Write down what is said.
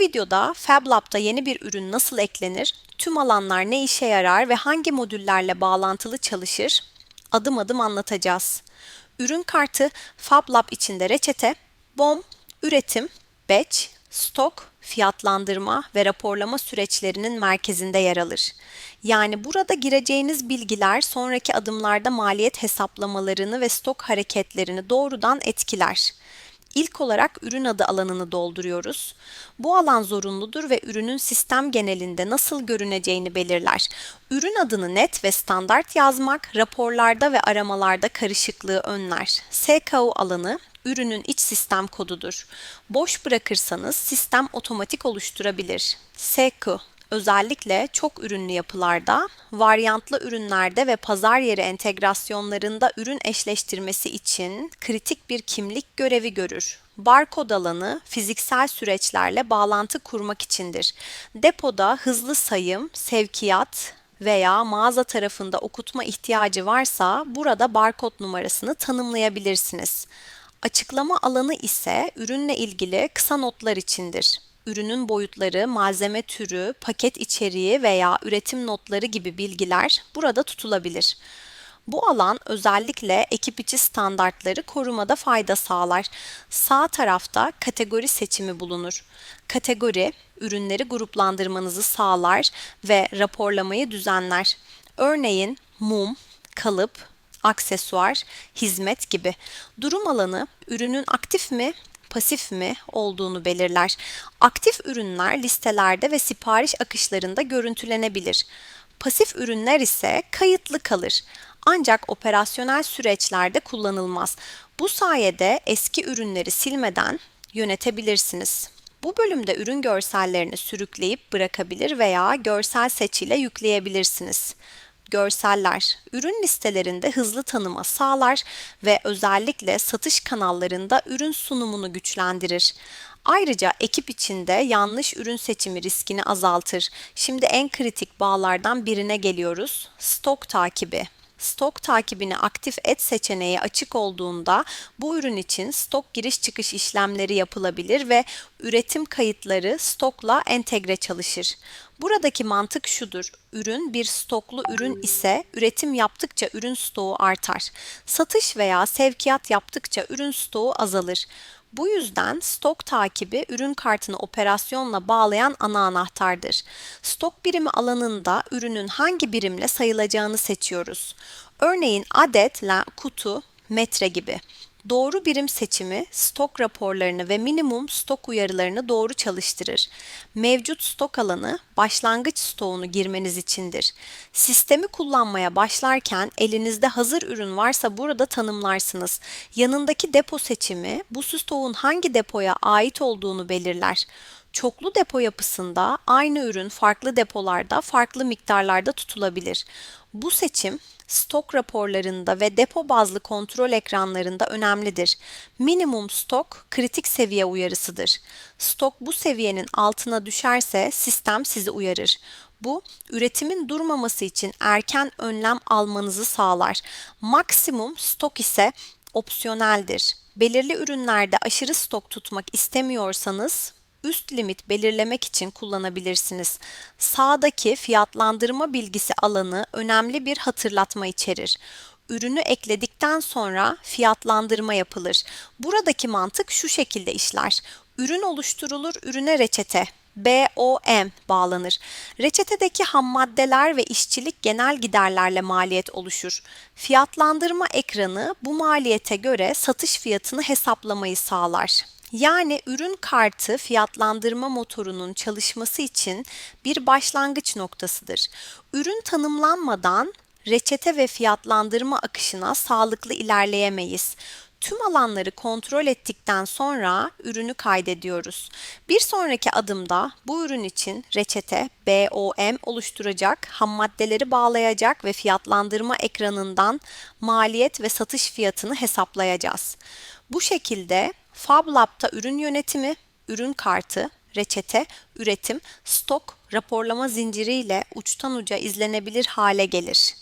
Videoda FabLab'da yeni bir ürün nasıl eklenir, tüm alanlar ne işe yarar ve hangi modüllerle bağlantılı çalışır adım adım anlatacağız. Ürün kartı FabLab içinde reçete, BOM, üretim, batch, stok, fiyatlandırma ve raporlama süreçlerinin merkezinde yer alır. Yani burada gireceğiniz bilgiler sonraki adımlarda maliyet hesaplamalarını ve stok hareketlerini doğrudan etkiler. İlk olarak ürün adı alanını dolduruyoruz. Bu alan zorunludur ve ürünün sistem genelinde nasıl görüneceğini belirler. Ürün adını net ve standart yazmak raporlarda ve aramalarda karışıklığı önler. SKU alanı ürünün iç sistem kodudur. Boş bırakırsanız sistem otomatik oluşturabilir. SKU Özellikle çok ürünlü yapılarda, varyantlı ürünlerde ve pazar yeri entegrasyonlarında ürün eşleştirmesi için kritik bir kimlik görevi görür. Barkod alanı fiziksel süreçlerle bağlantı kurmak içindir. Depoda hızlı sayım, sevkiyat veya mağaza tarafında okutma ihtiyacı varsa burada barkod numarasını tanımlayabilirsiniz. Açıklama alanı ise ürünle ilgili kısa notlar içindir ürünün boyutları, malzeme türü, paket içeriği veya üretim notları gibi bilgiler burada tutulabilir. Bu alan özellikle ekip içi standartları korumada fayda sağlar. Sağ tarafta kategori seçimi bulunur. Kategori, ürünleri gruplandırmanızı sağlar ve raporlamayı düzenler. Örneğin mum, kalıp, aksesuar, hizmet gibi. Durum alanı ürünün aktif mi pasif mi olduğunu belirler. Aktif ürünler listelerde ve sipariş akışlarında görüntülenebilir. Pasif ürünler ise kayıtlı kalır. Ancak operasyonel süreçlerde kullanılmaz. Bu sayede eski ürünleri silmeden yönetebilirsiniz. Bu bölümde ürün görsellerini sürükleyip bırakabilir veya görsel seçiyle yükleyebilirsiniz görseller, ürün listelerinde hızlı tanıma sağlar ve özellikle satış kanallarında ürün sunumunu güçlendirir. Ayrıca ekip içinde yanlış ürün seçimi riskini azaltır. Şimdi en kritik bağlardan birine geliyoruz. Stok takibi. Stok takibini aktif et seçeneği açık olduğunda bu ürün için stok giriş çıkış işlemleri yapılabilir ve üretim kayıtları stokla entegre çalışır. Buradaki mantık şudur. Ürün bir stoklu ürün ise üretim yaptıkça ürün stoğu artar. Satış veya sevkiyat yaptıkça ürün stoğu azalır. Bu yüzden stok takibi ürün kartını operasyonla bağlayan ana anahtardır. Stok birimi alanında ürünün hangi birimle sayılacağını seçiyoruz. Örneğin adet, kutu, metre gibi. Doğru birim seçimi stok raporlarını ve minimum stok uyarılarını doğru çalıştırır. Mevcut stok alanı başlangıç stoğunu girmeniz içindir. Sistemi kullanmaya başlarken elinizde hazır ürün varsa burada tanımlarsınız. Yanındaki depo seçimi bu stoğun hangi depoya ait olduğunu belirler. Çoklu depo yapısında aynı ürün farklı depolarda farklı miktarlarda tutulabilir. Bu seçim stok raporlarında ve depo bazlı kontrol ekranlarında önemlidir. Minimum stok kritik seviye uyarısıdır. Stok bu seviyenin altına düşerse sistem sizi uyarır. Bu, üretimin durmaması için erken önlem almanızı sağlar. Maksimum stok ise opsiyoneldir. Belirli ürünlerde aşırı stok tutmak istemiyorsanız üst limit belirlemek için kullanabilirsiniz. Sağdaki fiyatlandırma bilgisi alanı önemli bir hatırlatma içerir. Ürünü ekledikten sonra fiyatlandırma yapılır. Buradaki mantık şu şekilde işler. Ürün oluşturulur, ürüne reçete, BOM bağlanır. Reçetedeki ham maddeler ve işçilik genel giderlerle maliyet oluşur. Fiyatlandırma ekranı bu maliyete göre satış fiyatını hesaplamayı sağlar. Yani ürün kartı fiyatlandırma motorunun çalışması için bir başlangıç noktasıdır. Ürün tanımlanmadan reçete ve fiyatlandırma akışına sağlıklı ilerleyemeyiz. Tüm alanları kontrol ettikten sonra ürünü kaydediyoruz. Bir sonraki adımda bu ürün için reçete BOM oluşturacak, ham maddeleri bağlayacak ve fiyatlandırma ekranından maliyet ve satış fiyatını hesaplayacağız. Bu şekilde FabLab'da ürün yönetimi, ürün kartı, reçete, üretim, stok, raporlama zinciriyle uçtan uca izlenebilir hale gelir.